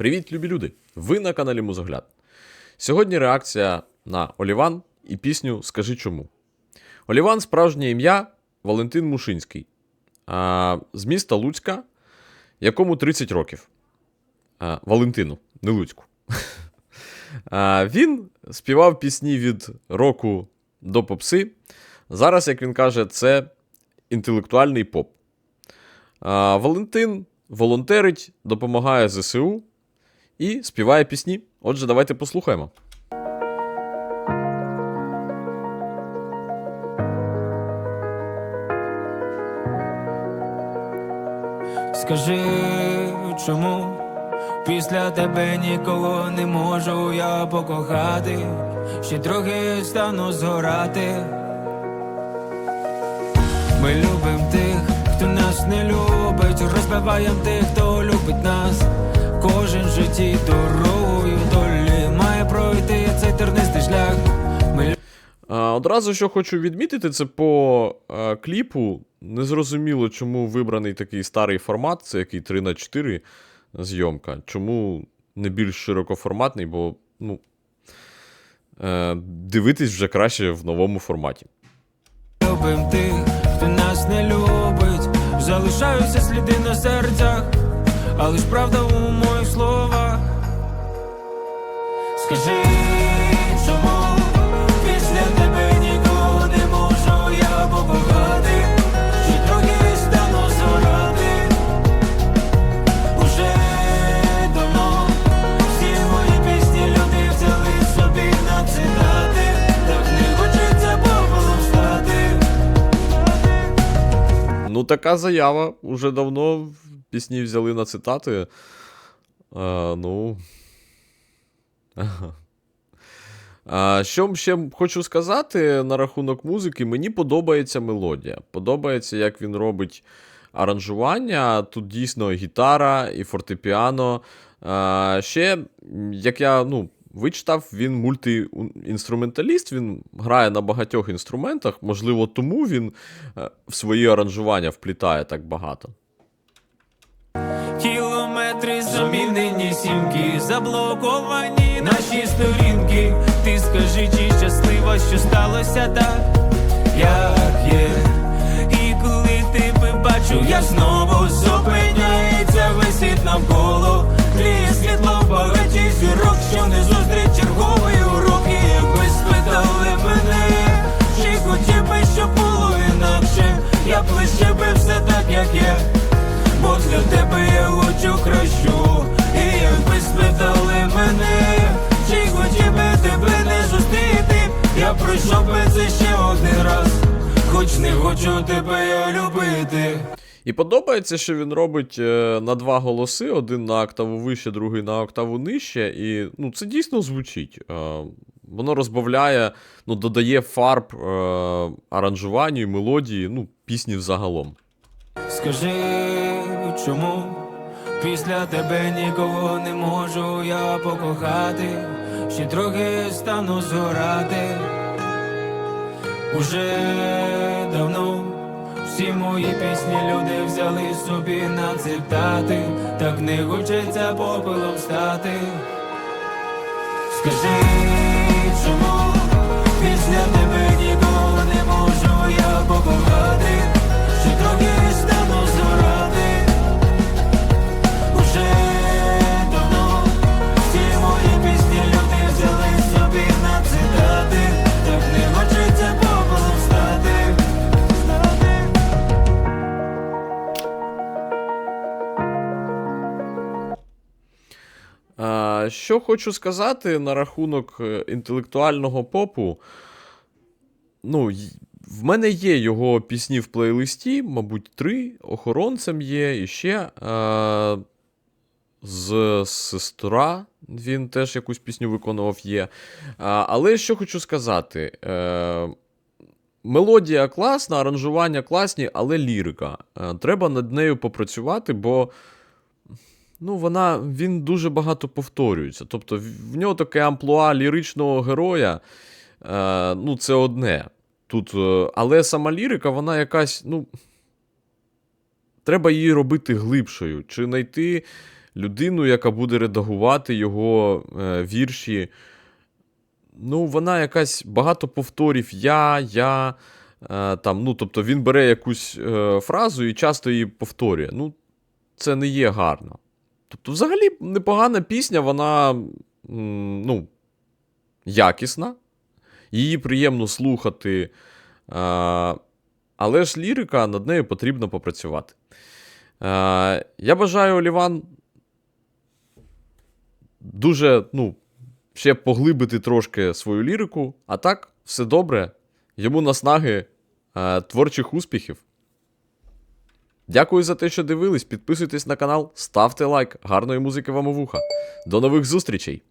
Привіт, любі люди! Ви на каналі Музогляд. Сьогодні реакція на Оліван і пісню Скажи чому. Оліван справжнє ім'я Валентин Мушинський а, з міста Луцька, якому 30 років. А, Валентину, не Луцьку. А, він співав пісні від року до попси. Зараз, як він каже, це інтелектуальний поп. А, Валентин волонтерить, допомагає ЗСУ і співає пісні. Отже, давайте послухаємо. Скажи, чому після тебе нікого не можу я покохати, ще трохи стану згорати. Ми любим тих, хто нас не любить, розбиваєм тих, хто любить нас. Кожен в житті дорогою долі має пройти цей тернистий шлях. Ми А, Одразу що хочу відмітити, це по е, кліпу. Незрозуміло, чому вибраний такий старий формат, це який 3 на 4 зйомка. Чому не більш широкоформатний, бо ну, е, дивитись вже краще в новому форматі. любим тих, хто нас не любить, залишаються сліди на серцях, але ж правда у моїх словах. Скажи, чому після тебе нікого не можу я покохати, чи трохи стану згорати уже давно всі мої пісні люди взяли собі на цитати, так не хочеться стати. Ну, така заява. Уже давно пісні взяли на цитати. Е, ну. А, що ще хочу сказати на рахунок музики, мені подобається мелодія. Подобається, як він робить аранжування. Тут дійсно гітара і фортепіано. А, ще, як я ну, вичитав, він мультиінструменталіст, він грає на багатьох інструментах. Можливо, тому він е, в свої аранжування вплітає так багато. Замінені сімки, заблоковані наші сторінки. Ти скажи, чи щаслива, що сталося так, як є. І коли тебе бачу, я знову зупиняється весь світ навколо. Тліє світло в багаті зірок, що не зустріч черговий урок. І якби спитали мене, чи хотів би, щоб було інакше, я б лише би все так, як є. Бо для тебе я хочу кращу мене Чи хотів би тебе не зустріти Я пройшов би це ще один раз Хоч не хочу тебе я любити І подобається, що він робить е, на два голоси: один на октаву вище, другий на октаву нижче. І ну, це дійсно звучить. Е, воно розбавляє, ну, додає фарб е, аранжуванню і мелодії, ну, пісні взагалом. Скажи, чому після тебе нікого не можу я покохати, ще трохи стану згорати. Уже давно всі мої пісні люди взяли собі на цитати, так не хочеться попелом стати. Скажи, Що хочу сказати на рахунок е, інтелектуального попу. Ну, в мене є його пісні в плейлисті, мабуть, три. Охоронцем є і ще. А, з сестра він теж якусь пісню виконував є. А, але що хочу сказати. Е, мелодія класна, аранжування класні, але лірика. Е, треба над нею попрацювати, бо. Ну, вона, він дуже багато повторюється. Тобто, в нього таке амплуа ліричного героя. Е, ну, це одне. Тут, е, але сама лірика, вона якась, ну. Треба її робити глибшою. Чи знайти людину, яка буде редагувати його е, вірші. Ну, вона якась багато повторів я, я. Е, там, ну, тобто він бере якусь е, фразу і часто її повторює. Ну, це не є гарно. Тобто, взагалі, непогана пісня, вона ну, якісна, її приємно слухати. Але ж лірика над нею потрібно попрацювати. Я бажаю Оліван дуже, ну, ще поглибити трошки свою лірику, а так, все добре. Йому наснаги творчих успіхів. Дякую за те, що дивились. Підписуйтесь на канал, ставте лайк. Гарної музики вам у вуха. До нових зустрічей!